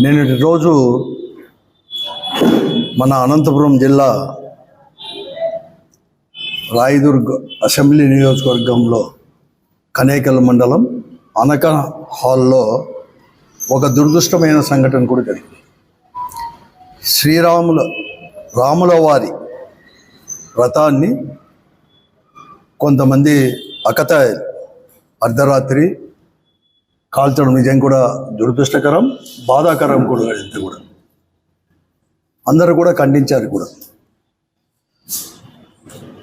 నేను రోజు మన అనంతపురం జిల్లా రాయదుర్గ్ అసెంబ్లీ నియోజకవర్గంలో కనేకల్ మండలం అనక హాల్లో ఒక దురదృష్టమైన సంఘటన కూడా జరిగింది. శ్రీరాముల రాముల వారి రథాన్ని కొంతమంది అకత అర్ధరాత్రి కాల్చడం నిజం కూడా దురదృష్టకరం బాధాకరం కూడా ఇది కూడా. అందరూ కూడా ఖండించారు కూడా.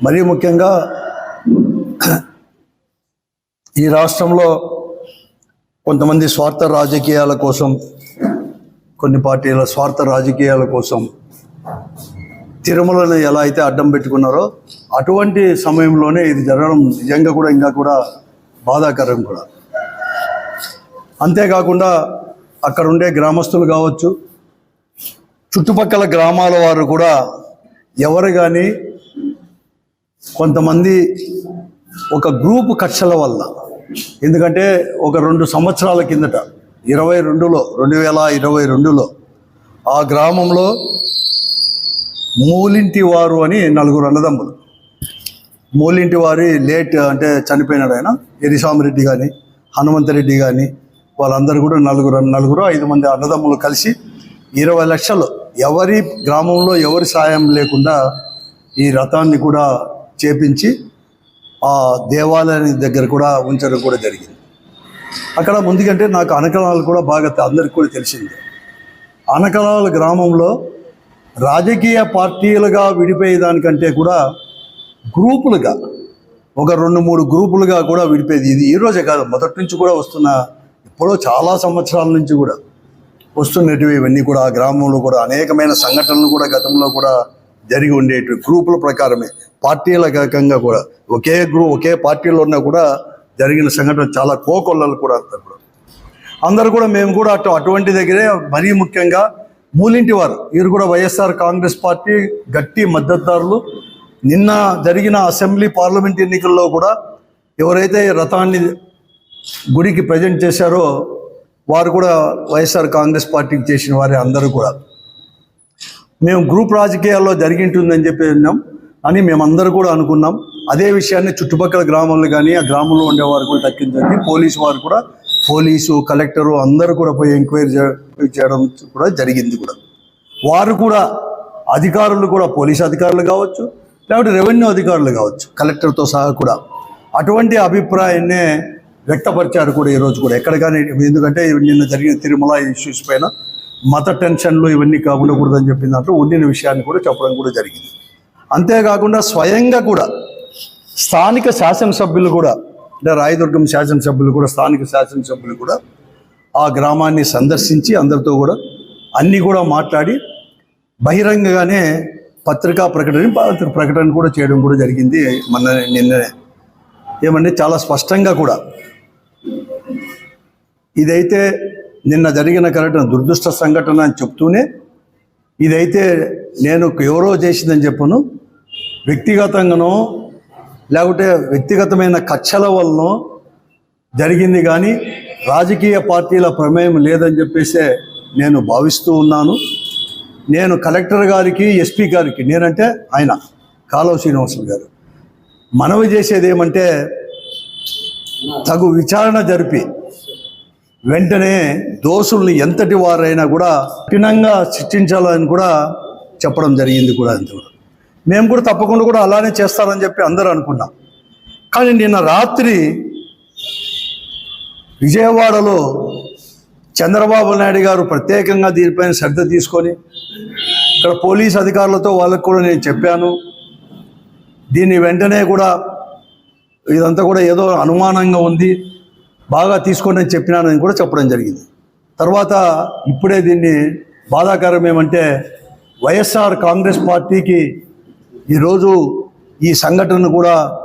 మరీ ముఖ్యంగా ఈ రాష్ట్రంలో కొంతమంది స్వార్థ రాజకీయాల కోసం కొన్ని పార్టీల స్వార్థ రాజకీయాల కోసం తిరుమలను ఎలా అయితే అడ్డం పెట్టుకున్నారో అటువంటి సమయంలోనే ఇది జరగడం నిజంగా కూడా ఇంకా కూడా బాధాకరం కూడా. అంతేకాకుండా అక్కడ ఉండే గ్రామస్తులు కావచ్చు చుట్టుపక్కల గ్రామాల వారు కూడా ఎవరు కానీ కొంతమంది ఒక గ్రూప్ కక్షల వల్ల ఎందుకంటే ఒక రెండు సంవత్సరాల కిందట ఇరవై రెండులో రెండు వేల ఇరవై రెండులో ఆ గ్రామంలో మూలింటి వారు అని నలుగురు అన్నదమ్ములు. మూలింటి వారి లేట్ అంటే చనిపోయినాడు ఆయన ఎరిసామిరెడ్డి కానీ హనుమంతరెడ్డి కానీ వాళ్ళందరూ కూడా నలుగురు నలుగురు ఐదు మంది అన్నదమ్ములు కలిసి ఇరవై లక్షలు ఎవరి గ్రామంలో ఎవరి సాయం లేకుండా ఈ రథాన్ని కూడా చేపించి ఆ దేవాలయాన్ని దగ్గర కూడా ఉంచడం కూడా జరిగింది. అక్కడ ముందుకంటే నాకు అనకలాలు కూడా బాగా అందరికి కూడా తెలిసింది. అనకలాల గ్రామంలో రాజకీయ పార్టీలుగా విడిపోయేదానికంటే కూడా గ్రూపులుగా ఒక రెండు మూడు గ్రూపులుగా కూడా విడిపోయేది. ఇది ఈరోజే కాదు మొదటి నుంచి కూడా వస్తున్న ఎప్పుడో చాలా సంవత్సరాల నుంచి కూడా వస్తున్నటివి ఇవన్నీ కూడా ఆ గ్రామంలో కూడా అనేకమైన సంఘటనలు కూడా గతంలో కూడా జరిగి ఉండేటివి. గ్రూపుల ప్రకారమే. పార్టీల రకంగా కూడా. ఒకే గ్రూప్ ఒకే పార్టీలో ఉన్నా కూడా జరిగిన సంఘటన చాలా కోకొల్లలు కూడా అంతా కూడా. అందరూ కూడా మేము కూడా అటు అటువంటి దగ్గరే మరీ ముఖ్యంగా మూలింటి వారు. వీరు కూడా వైఎస్ఆర్ కాంగ్రెస్ పార్టీ గట్టి మద్దతుదారులు. నిన్న జరిగిన అసెంబ్లీ పార్లమెంట్ ఎన్నికల్లో కూడా ఎవరైతే రథాన్ని గుడికి ప్రజెంట్ చేశారో వారు కూడా వైఎస్ఆర్ కాంగ్రెస్ పార్టీకి చేసిన వారే అందరూ కూడా. మేము గ్రూప్ రాజకీయాల్లో జరిగింటుందని చెప్పి విన్నాం అని మేమందరూ కూడా అనుకున్నాం. అదే విషయాన్ని చుట్టుపక్కల గ్రామంలో కానీ ఆ గ్రామంలో ఉండేవారు కూడా దక్కించండి పోలీసు వారు కూడా పోలీసు కలెక్టరు అందరూ కూడా పోయి ఎంక్వైరీ చేయడం కూడా జరిగింది కూడా. వారు కూడా అధికారులు కూడా పోలీసు అధికారులు కావచ్చు లేకపోతే రెవెన్యూ అధికారులు కావచ్చు కలెక్టర్తో సహా కూడా. అటువంటి అభిప్రాయాన్నే వ్యక్తపరిచారు కూడా ఈరోజు కూడా. ఎక్కడ కానీ ఎందుకంటే నిన్న జరిగిన తిరుమల ఇష్యూస్ పైన మత టెన్షన్లు ఇవన్నీ ఉండకూడదని చెప్పిన దాంట్లో ఉండిన విషయాన్ని కూడా చెప్పడం కూడా జరిగింది. అంతేకాకుండా స్వయంగా కూడా స్థానిక శాసనసభ్యులు కూడా అంటే రాయదుర్గం శాసనసభ్యులు కూడా స్థానిక శాసనసభ్యులు కూడా ఆ గ్రామాన్ని సందర్శించి అందరితో కూడా అన్నీ కూడా మాట్లాడి బహిరంగంగానే పత్రికా ప్రకటన ప్రకటన కూడా చేయడం కూడా జరిగింది. మన నిన్ననే. ఏమంటే చాలా స్పష్టంగా కూడా ఇదైతే నిన్న జరిగిన కరెక్ట్ దురదృష్ట సంఘటన అని చెప్తూనే ఇదైతే నేను ఎవరో చేసిందని చెప్పను. వ్యక్తిగతంగానో లేకుంటే వ్యక్తిగతమైన కక్షల వలనో జరిగింది కానీ రాజకీయ పార్టీల ప్రమేయం లేదని చెప్పేసే నేను భావిస్తూ ఉన్నాను. నేను కలెక్టర్ గారికి ఎస్పీ గారికి నేనంటే ఆయన కాలువ శ్రీనివాసులు గారు. మనవి చేసేది ఏమంటే తగు విచారణ జరిపి వెంటనే దోషుల్ని ఎంతటి వారైనా కూడా కఠినంగా శిక్షించాలని కూడా చెప్పడం జరిగింది కూడా అంతే కూడా. మేము కూడా తప్పకుండా కూడా అలానే చేస్తారని చెప్పి అందరూ అనుకున్నాం. కానీ నిన్న రాత్రి విజయవాడలో చంద్రబాబు నాయుడు గారు ప్రత్యేకంగా దీనిపైన శ్రద్ధ తీసుకొని ఇక్కడ పోలీస్ అధికారులతో వాళ్ళకు కూడా నేను చెప్పాను. దీన్ని వెంటనే కూడా ఇదంతా కూడా ఏదో అనుమానంగా ఉంది. బాగా తీసుకోండి అని చెప్పినానని కూడా చెప్పడం జరిగింది. తర్వాత ఇప్పుడే దీన్ని బాధాకరం ఏమంటే వైఎస్ఆర్ కాంగ్రెస్ పార్టీకి ఈరోజు ఈ సంఘటనను కూడా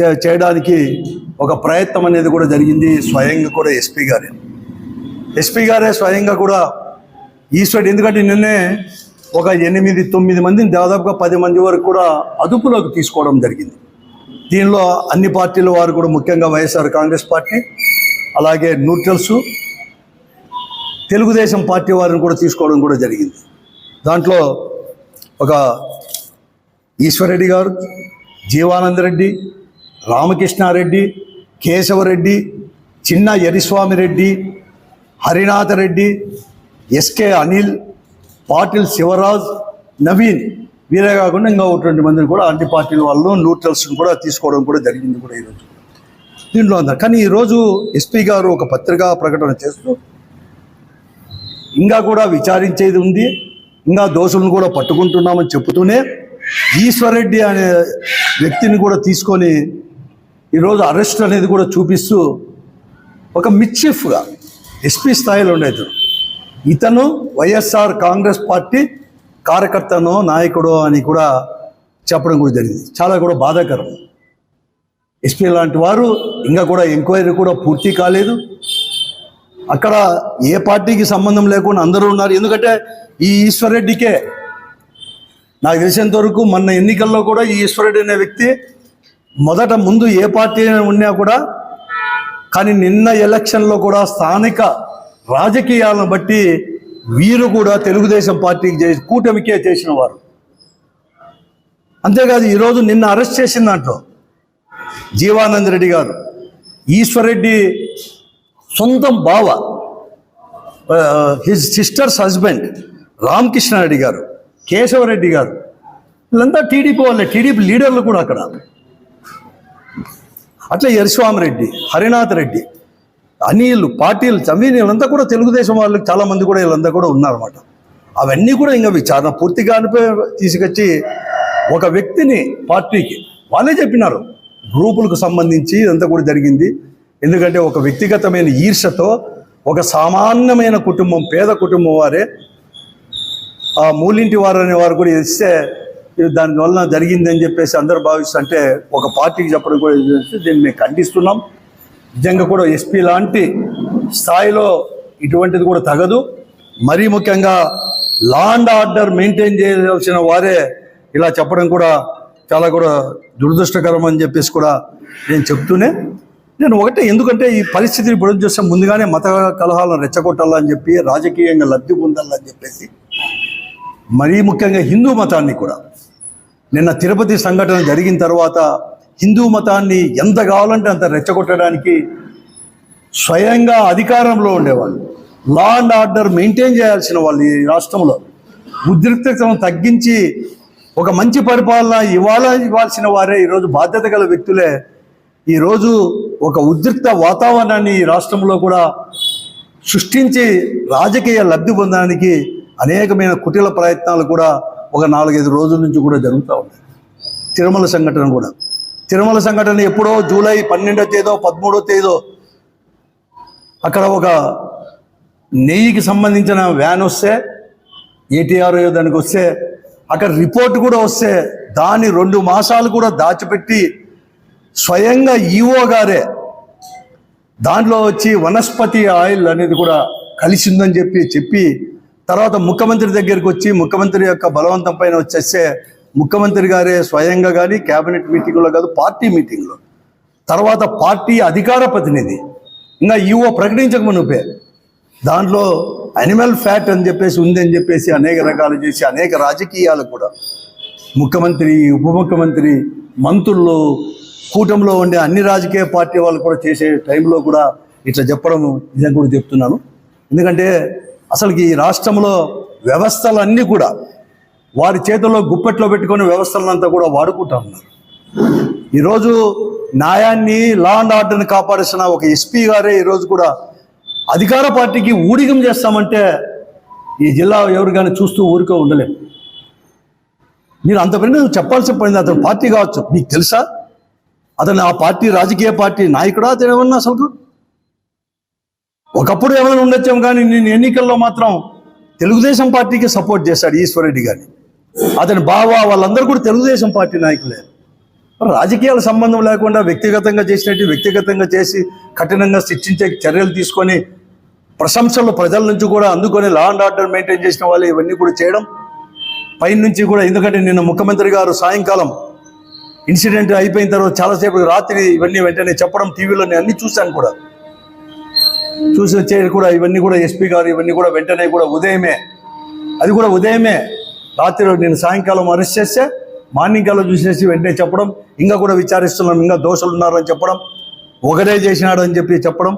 చే- చేయడానికి ఒక ప్రయత్నం అనేది కూడా జరిగింది స్వయంగా కూడా ఎస్పీ గారే. ఎస్పీ గారే స్వయంగా కూడా ఈశ్వరుడు ఎందుకంటే నిన్నే ఒక ఎనిమిది తొమ్మిది మందిని దాదాపుగా పది మంది వరకు కూడా అదుపులోకి తీసుకోవడం జరిగింది. దీనిలో అన్ని పార్టీల వారు కూడా ముఖ్యంగా వైఎస్ఆర్ కాంగ్రెస్ పార్టీ అలాగే న్యూట్రల్స్ తెలుగుదేశం పార్టీ వారిని కూడా తీసుకోవడం కూడా జరిగింది. దాంట్లో ఒక ఈశ్వరెడ్డి గారు జీవానందరెడ్డి రామకృష్ణారెడ్డి కేశవరెడ్డి చిన్న యరిస్వామిరెడ్డి హరినాథరెడ్డి ఎస్కే అనిల్ పాటిల్ శివరాజ్ నవీన్ వీరే కాకుండా ఇంకా ఒకటి రెండు మందిని కూడా అన్ని పార్టీల వాళ్ళు న్యూట్రల్స్ని కూడా తీసుకోవడం కూడా జరిగింది కూడా ఈరోజు దీంట్లో అందరు. కానీ ఈరోజు ఎస్పీ గారు ఒక పత్రికా ప్రకటన చేస్తూ ఇంకా కూడా విచారించేది ఉంది. ఇంకా దోషులను కూడా పట్టుకుంటున్నామని చెబుతూనే ఈశ్వరెడ్డి అనే వ్యక్తిని కూడా తీసుకొని ఈరోజు అరెస్ట్ అనేది కూడా చూపిస్తూ ఒక మిచ్చిఫ్గా ఎస్పీ స్థాయిలో ఉండేది. ఇతను వైఎస్ఆర్ కాంగ్రెస్ పార్టీ కార్యకర్తనో నాయకుడో అని కూడా చెప్పడం కూడా జరిగింది. చాలా కూడా బాధాకరం. ఎస్పీ లాంటి వారు ఇంకా కూడా ఎంక్వైరీ కూడా పూర్తి కాలేదు. అక్కడ ఏ పార్టీకి సంబంధం లేకుండా అందరూ ఉన్నారు. ఎందుకంటే ఈ ఈశ్వర్రెడ్డికే నాకు తెలిసినంత వరకు మొన్న ఎన్నికల్లో కూడా ఈ ఈశ్వరెడ్డి అనే వ్యక్తి మొదట ముందు ఏ పార్టీ ఉన్నా కూడా కానీ నిన్న ఎలక్షన్లో కూడా స్థానిక రాజకీయాలను బట్టి వీరు కూడా తెలుగుదేశం పార్టీకి చేసి కూటమికే చేసిన వారు. అంతేకాదు ఈరోజు నిన్న అరెస్ట్ చేసిన దాంట్లో జీవానంద్ రెడ్డి గారు ఈశ్వరెడ్డి సొంతం బావ హిజ్ సిస్టర్స్ హస్బెండ్ రామకృష్ణారెడ్డి గారు కేశవరెడ్డి గారు వీళ్ళంతా టీడీపీ వాళ్ళే టీడీపీ లీడర్లు కూడా అక్కడ. అట్లా యరిస్వామిరెడ్డి హరినాథ్ రెడ్డి అనిల్ పాటిల్ చమీన్ వీళ్ళంతా కూడా తెలుగుదేశం వాళ్ళు చాలా మంది కూడా వీళ్ళంతా కూడా ఉన్నారన్నమాట. అవన్నీ కూడా ఇంకా చాలా పూర్తిగా అనిపే తీసుకొచ్చి ఒక వ్యక్తిని పార్టీకి వాళ్ళే చెప్పినారు. గ్రూపులకు సంబంధించి ఇదంతా కూడా జరిగింది. ఎందుకంటే ఒక వ్యక్తిగతమైన ఈర్షతో ఒక సామాన్యమైన కుటుంబం పేద కుటుంబం వారే ఆ మూలింటి వారు అనే వారు కూడా ఇస్తే దానివల్ల జరిగిందని చెప్పేసి అందరూ భావిస్తుంటే ఒక పార్టీకి చెప్పడం కూడా దీన్ని మేము ఖండిస్తున్నాం. నిజంగా కూడా ఎస్పీ లాంటి స్థాయిలో ఇటువంటిది కూడా తగదు. మరీ ముఖ్యంగా లా అండ్ ఆర్డర్ మెయింటైన్ చేయాల్సిన వారే ఇలా చెప్పడం కూడా చాలా కూడా దురదృష్టకరం అని చెప్పేసి కూడా నేను చెప్తూనే నేను ఒకటే ఎందుకంటే ఈ పరిస్థితిని ఇప్పుడు చూస్తే ముందుగానే మత కలహాలను రెచ్చగొట్టాలని చెప్పి రాజకీయంగా లబ్ధి పొందాలని చెప్పేసి మరీ ముఖ్యంగా హిందూ మతాన్ని కూడా. నిన్న తిరుపతి సంఘటన జరిగిన తర్వాత హిందూ మతాన్ని ఎంత కావాలంటే అంత రెచ్చగొట్టడానికి స్వయంగా అధికారంలో ఉండేవాళ్ళు. లా అండ్ ఆర్డర్ మెయింటైన్ చేయాల్సిన వాళ్ళు ఈ రాష్ట్రంలో. ఉద్రిక్తతను తగ్గించి ఒక మంచి పరిపాలన ఇవాళ ఇవ్వాల్సిన వారే ఈరోజు బాధ్యత గల వ్యక్తులే. ఈరోజు ఒక ఉద్రిక్త వాతావరణాన్ని ఈ రాష్ట్రంలో కూడా సృష్టించి రాజకీయ లబ్ధి పొందడానికి అనేకమైన కుటిల ప్రయత్నాలు కూడా ఒక నాలుగైదు రోజుల నుంచి కూడా జరుగుతూ ఉన్నాయి. తిరుమల సంఘటన కూడా. తిరుమల సంఘటన ఎప్పుడో జూలై పన్నెండో తేదో పదమూడో తేదో. అక్కడ ఒక నెయ్యికి సంబంధించిన వ్యాన్ వస్తే ఏటీఆర్ దానికి వస్తే అక్కడ రిపోర్ట్ కూడా వస్తే దాన్ని రెండు మాసాలు కూడా దాచిపెట్టి స్వయంగా ఈఓ గారే దాంట్లో వచ్చి వనస్పతి ఆయిల్ అనేది కూడా కలిసిందని చెప్పి చెప్పి తర్వాత ముఖ్యమంత్రి దగ్గరికి వచ్చి ముఖ్యమంత్రి యొక్క బలవంతం పైన వచ్చేస్తే ముఖ్యమంత్రి గారే స్వయంగా కానీ కేబినెట్ మీటింగ్లో కాదు పార్టీ మీటింగ్లో. తర్వాత పార్టీ అధికార ప్రతినిధి. ఇంకా ఈఓ ప్రకటించక మునుపే. దాంట్లో అనిమల్ ఫ్యాట్ అని చెప్పేసి ఉందని చెప్పేసి అనేక రకాలు చేసి అనేక రాజకీయాలు కూడా. ముఖ్యమంత్రి ఉప ముఖ్యమంత్రి మంత్రులు కూటమిలో ఉండే అన్ని రాజకీయ పార్టీ వాళ్ళు కూడా చేసే టైంలో కూడా ఇట్లా చెప్పడం నిజంగా కూడా చెప్తున్నాను. ఎందుకంటే అసలుకి ఈ రాష్ట్రంలో వ్యవస్థలన్నీ కూడా వారి చేతుల్లో గుప్పెట్లో పెట్టుకుని వ్యవస్థలంతా కూడా వాడుకుంటా ఉన్నారు. ఈరోజు న్యాయాన్ని లా అండ్ ఆర్డర్ని కాపాడేసిన ఒక ఎస్పీ గారే ఈరోజు కూడా అధికార పార్టీకి ఊడిగం చేస్తామంటే ఈ జిల్లా ఎవరు కానీ చూస్తూ ఊరికే ఉండలేము మీరు అంత పని పడింది అతను పార్టీ కావచ్చు. మీకు తెలుసా? అతను ఆ పార్టీ రాజకీయ పార్టీ నాయకుడా? అతను ఏమన్నా అసలు ఒకప్పుడు ఏమైనా ఉండొచ్చాము కానీ నేను ఎన్నికల్లో మాత్రం తెలుగుదేశం పార్టీకి సపోర్ట్ చేశాడు ఈశ్వరెడ్డి గారిని. అతని బావ వాళ్ళందరూ కూడా తెలుగుదేశం పార్టీ నాయకులే. రాజకీయాల సంబంధం లేకుండా వ్యక్తిగతంగా చేసినట్టు వ్యక్తిగతంగా చేసి కఠినంగా శిక్షించే చర్యలు తీసుకొని ప్రశంసలు ప్రజల నుంచి కూడా అందుకొని లా అండ్ ఆర్డర్ మెయింటైన్ చేసిన వాళ్ళు ఇవన్నీ కూడా చేయడం పైన నుంచి కూడా ఎందుకంటే నిన్న ముఖ్యమంత్రి గారు సాయంకాలం ఇన్సిడెంట్ అయిపోయిన తర్వాత చాలాసేపు రాత్రి ఇవన్నీ వెంటనే చెప్పడం టీవీలో నేను అన్ని చూశాను కూడా. చూసి వచ్చే కూడా ఇవన్నీ కూడా ఎస్పీ గారు ఇవన్నీ కూడా వెంటనే కూడా ఉదయమే అది కూడా ఉదయమే రాత్రి నేను సాయంకాలం అరెస్ట్ చేస్తే మార్నింగ్ కల్లా చూసేసి వెంటనే చెప్పడం ఇంకా కూడా విచారిస్తున్నాం ఇంకా దోషులు ఉన్నారని చెప్పడం ఒకటే చేసినాడు అని చెప్పి చెప్పడం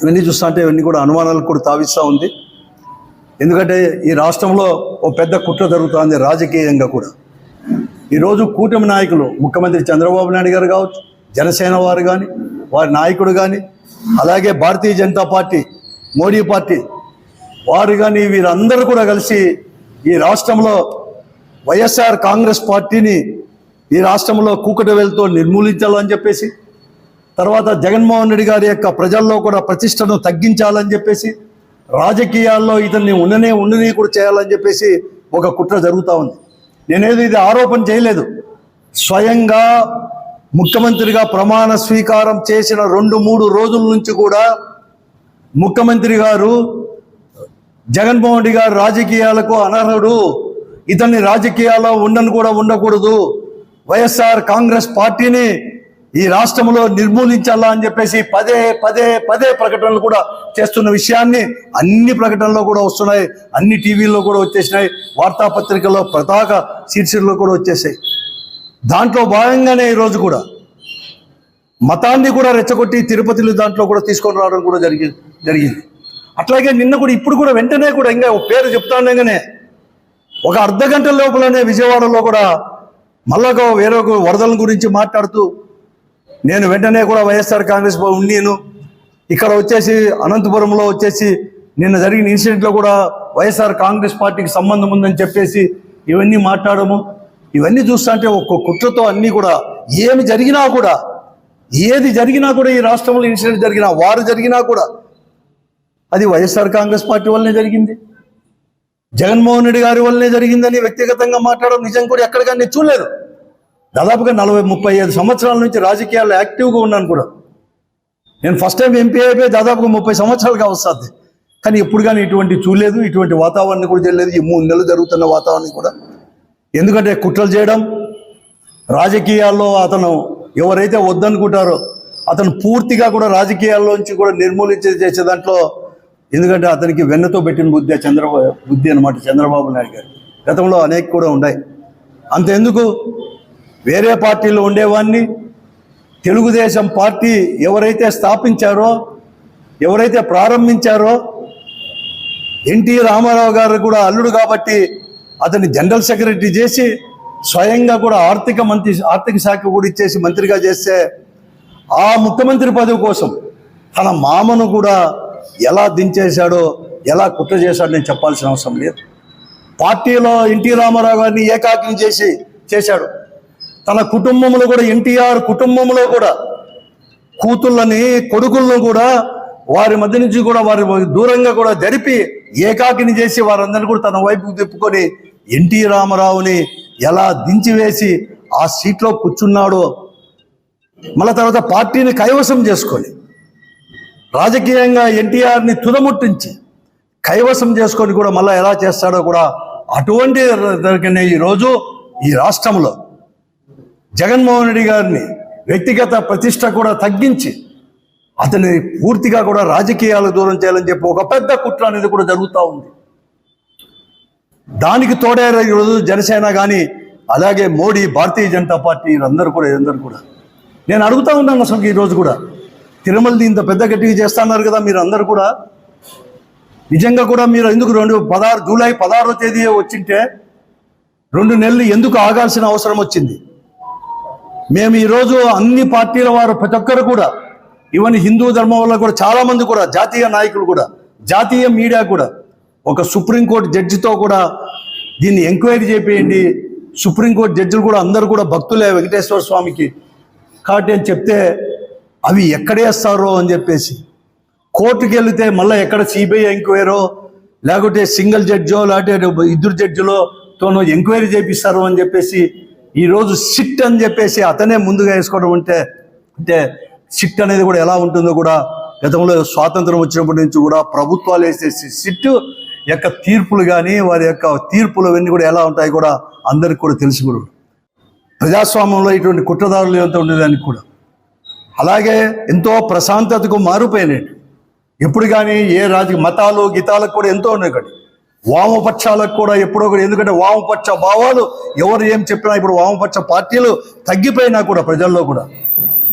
ఇవన్నీ చూస్తుంటే ఇవన్నీ కూడా అనుమానాలు కూడా తావిస్తూ ఉంది. ఎందుకంటే ఈ రాష్ట్రంలో ఓ పెద్ద కుట్ర జరుగుతుంది రాజకీయంగా కూడా. ఈరోజు కూటమి నాయకులు ముఖ్యమంత్రి చంద్రబాబు నాయుడు గారు కావచ్చు జనసేన వారు కానీ వారి నాయకుడు కానీ అలాగే భారతీయ జనతా పార్టీ మోడీ పార్టీ వారు కానీ వీరందరూ కూడా కలిసి ఈ రాష్ట్రంలో వైఎస్ఆర్ కాంగ్రెస్ పార్టీని ఈ రాష్ట్రంలో కూకటి నిర్మూలించాలని చెప్పేసి తర్వాత జగన్మోహన్ రెడ్డి గారి యొక్క ప్రజల్లో కూడా ప్రతిష్టను తగ్గించాలని చెప్పేసి రాజకీయాల్లో ఇతన్ని ఉండనే ఉండని కూడా చేయాలని చెప్పేసి ఒక కుట్ర జరుగుతూ ఉంది. నేనేది ఇది ఆరోపణ చేయలేదు. స్వయంగా ముఖ్యమంత్రిగా ప్రమాణ స్వీకారం చేసిన రెండు మూడు రోజుల నుంచి కూడా ముఖ్యమంత్రి గారు జగన్మోహన్ రెడ్డి గారు రాజకీయాలకు అనర్హుడు. ఇతన్ని రాజకీయాల్లో ఉండను కూడా ఉండకూడదు. వైఎస్ఆర్ కాంగ్రెస్ పార్టీని ఈ రాష్ట్రంలో నిర్మూలించాలా అని చెప్పేసి పదే పదే పదే ప్రకటనలు కూడా చేస్తున్న విషయాన్ని అన్ని ప్రకటనలో కూడా వస్తున్నాయి. అన్ని టీవీల్లో కూడా వచ్చేసినాయి. వార్తాపత్రికల్లో ప్రతాక శీర్షికల్లో కూడా వచ్చేసాయి. దాంట్లో భాగంగానే ఈరోజు కూడా మతాన్ని కూడా రెచ్చగొట్టి తిరుపతిలో దాంట్లో కూడా తీసుకొని రావడం కూడా జరిగింది జరిగింది. అట్లాగే నిన్న కూడా ఇప్పుడు కూడా వెంటనే కూడా ఇంకా పేరు పేరు చెప్తాండగానే ఒక అర్ధ గంట లోపలనే విజయవాడలో కూడా మళ్ళాక ఒక వేరే ఒక వరదల గురించి మాట్లాడుతూ నేను వెంటనే కూడా వైఎస్ఆర్ కాంగ్రెస్ ఉన్నాను ఇక్కడ వచ్చేసి అనంతపురంలో వచ్చేసి నిన్న జరిగిన ఇన్సిడెంట్లో కూడా వైఎస్ఆర్ కాంగ్రెస్ పార్టీకి సంబంధం ఉందని చెప్పేసి ఇవన్నీ మాట్లాడము. ఇవన్నీ చూస్తుంటే ఒక్క కుట్రతో అన్నీ కూడా ఏమి జరిగినా కూడా ఏది జరిగినా కూడా ఈ రాష్ట్రంలో ఇన్సిడెంట్ జరిగినా వారు జరిగినా కూడా అది వైఎస్ఆర్ కాంగ్రెస్ పార్టీ వల్లనే జరిగింది. జగన్మోహన్ రెడ్డి గారి వల్లనే జరిగిందని వ్యక్తిగతంగా మాట్లాడడం నిజం కూడా ఎక్కడికన్నా నేను చూడలేదు. దాదాపుగా నలభై ముప్పై ఐదు సంవత్సరాల నుంచి రాజకీయాల్లో యాక్టివ్గా ఉన్నాను కూడా. నేను ఫస్ట్ టైం ఎంపీ అయిపోయి దాదాపుగా ముప్పై సంవత్సరాలుగా వస్తుంది. కానీ ఎప్పుడు కానీ ఇటువంటి చూడలేదు ఇటువంటి వాతావరణం కూడా తెలియలేదు. ఈ మూడు నెలలు జరుగుతున్న వాతావరణం కూడా. ఎందుకంటే కుట్రలు చేయడం రాజకీయాల్లో అతను ఎవరైతే వద్దనుకుంటారో అతను పూర్తిగా కూడా రాజకీయాల్లోంచి కూడా నిర్మూలించే చేసే దాంట్లో ఎందుకంటే అతనికి వెన్నతో పెట్టిన బుద్ధి చంద్రబాబు బుద్ధి అనమాట చంద్రబాబు నాయుడు గారు. గతంలో అనేక కూడా ఉన్నాయి. అంతెందుకు? వేరే పార్టీలో ఉండేవాడిని తెలుగుదేశం పార్టీ ఎవరైతే స్థాపించారో ఎవరైతే ప్రారంభించారో ఎన్టీ రామారావు గారు కూడా అల్లుడు కాబట్టి అతన్ని జనరల్ సెక్రటరీ చేసి స్వయంగా కూడా ఆర్థిక మంత్రి ఆర్థిక శాఖ కూడా ఇచ్చేసి మంత్రిగా చేస్తే ఆ ముఖ్యమంత్రి పదవి కోసం తన మామను కూడా ఎలా దించేశాడో ఎలా కుట్ర చేశాడో నేను చెప్పాల్సిన అవసరం లేదు. పార్టీలో ఎన్టీ రామారావు గారిని ఏకాగ్రం చేసి చేశాడు. తన కుటుంబంలో కూడా ఎన్టీఆర్ కుటుంబంలో కూడా కూతుళ్ళని కొడుకులను కూడా వారి మధ్య నుంచి కూడా వారి దూరంగా కూడా జరిపి ఏకాకిని చేసి వారందరినీ కూడా తన వైపుకు తిప్పుకొని ఎన్టీ రామారావుని ఎలా దించివేసి ఆ సీట్లో కూర్చున్నాడో మళ్ళా తర్వాత పార్టీని కైవసం చేసుకొని రాజకీయంగా ఎన్టీఆర్ని తుదముట్టించి కైవసం చేసుకొని కూడా మళ్ళీ ఎలా చేస్తాడో కూడా అటువంటి దొరికిన ఈరోజు ఈ రాష్ట్రంలో జగన్మోహన్ రెడ్డి గారిని వ్యక్తిగత ప్రతిష్ట కూడా తగ్గించి అతని పూర్తిగా కూడా రాజకీయాలకు దూరం చేయాలని చెప్పి ఒక పెద్ద కుట్ర అనేది కూడా జరుగుతూ ఉంది. దానికి తోడే ఈరోజు జనసేన కానీ అలాగే మోడీ భారతీయ జనతా పార్టీ వీళ్ళందరూ కూడా అందరూ కూడా. నేను అడుగుతా ఉన్నాను అసలు ఈరోజు కూడా. తిరుమలది ఇంత పెద్ద గట్టిగా చేస్తున్నారు కదా మీరు అందరు కూడా. నిజంగా కూడా మీరు ఎందుకు రెండు పదహారు జూలై పదహారో తేదీ వచ్చింటే రెండు నెలలు ఎందుకు ఆగాల్సిన అవసరం వచ్చింది? మేము ఈరోజు అన్ని పార్టీల వారు ప్రతి ఒక్కరు కూడా ఈవెన్ హిందూ ధర్మం వల్ల కూడా చాలామంది కూడా జాతీయ నాయకులు కూడా జాతీయ మీడియా కూడా ఒక సుప్రీంకోర్టు జడ్జితో కూడా దీన్ని ఎంక్వైరీ చేపేయండి. సుప్రీంకోర్టు జడ్జిలు కూడా అందరూ కూడా భక్తులే వెంకటేశ్వర స్వామికి. కాబట్టి అని చెప్తే అవి ఎక్కడేస్తారో అని చెప్పేసి. కోర్టుకి వెళితే మళ్ళీ ఎక్కడ సిబిఐ ఎంక్వైరో లేకుంటే సింగిల్ జడ్జో లేకపోతే ఇద్దరు జడ్జిలో తోనో ఎంక్వైరీ చేపిస్తారు అని చెప్పేసి ఈరోజు సిట్ అని చెప్పేసి అతనే ముందుగా వేసుకోవడం అంటే అంటే సిట్ అనేది కూడా ఎలా ఉంటుందో కూడా గతంలో స్వాతంత్రం వచ్చినప్పటి నుంచి కూడా ప్రభుత్వాలు వేసేసి సిట్ యొక్క తీర్పులు కానీ వారి యొక్క తీర్పులు అవన్నీ కూడా ఎలా ఉంటాయి కూడా అందరికి కూడా తెలిసి కూడా ప్రజాస్వామ్యంలో ఇటువంటి కుట్రదారులు ఎంత ఉండేదానికి కూడా. అలాగే ఎంతో ప్రశాంతతకు మారిపోయినాయి. ఎప్పుడు కానీ ఏ రాజు మతాలు గీతాలకు కూడా ఎంతో ఉన్నాయి కానీ వామపక్షాలకు కూడా ఎప్పుడో కూడా ఎందుకంటే వామపక్ష భావాలు ఎవరు ఏం చెప్పినా ఇప్పుడు వామపక్ష పార్టీలు తగ్గిపోయినా కూడా ప్రజల్లో కూడా.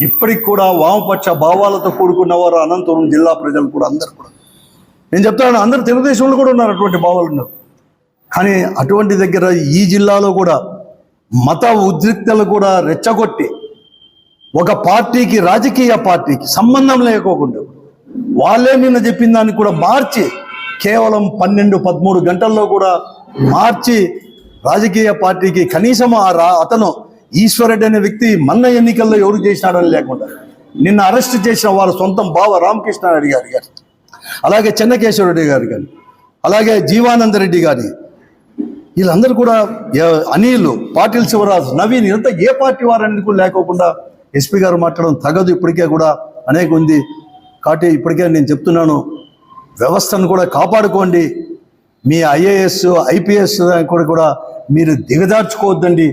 ఇప్పటికి కూడా వామపక్ష భావాలతో కూడుకున్న వారు అనంతపురం జిల్లా ప్రజలు కూడా అందరు కూడా. నేను చెప్తాను అందరు తెలుగుదేశంలో కూడా ఉన్నారు అటువంటి భావాలు ఉన్నారు. కానీ అటువంటి దగ్గర ఈ జిల్లాలో కూడా మత ఉద్రిక్తలు కూడా రెచ్చగొట్టి ఒక పార్టీకి రాజకీయ పార్టీకి సంబంధం లేకోకుండా వాళ్ళే నిన్న చెప్పిన దాన్ని కూడా మార్చి కేవలం పన్నెండు పదమూడు గంటల్లో కూడా మార్చి రాజకీయ పార్టీకి కనీసం ఆ రా అతను ఈశ్వరెడ్డి అనే వ్యక్తి మన్న ఎన్నికల్లో ఎవరు చేసినాడని లేకుండా నిన్న అరెస్ట్ చేసిన వాళ్ళ సొంతం బావ రామకృష్ణారెడ్డి గారి గారు. అలాగే చెన్నకేశ్వరరెడ్డి గారు కానీ అలాగే జీవానందరెడ్డి గారి. వీళ్ళందరూ కూడా ఏ- అనిల్ పాటిల్ శివరాజు నవీన్ ఇదంతా ఏ పార్టీ వారనేది కూడా లేకోకుండా ఎస్పీ గారు మాట్లాడడం తగదు. ఇప్పటికే కూడా అనేక ఉంది కాబట్టి ఇప్పటికే నేను చెప్తున్నాను వ్యవస్థను కూడా కాపాడుకోండి. మీ ఐఏఎస్ ఐపీఎస్ కూడా కూడా మీరు దిగజార్చుకోవద్దండి.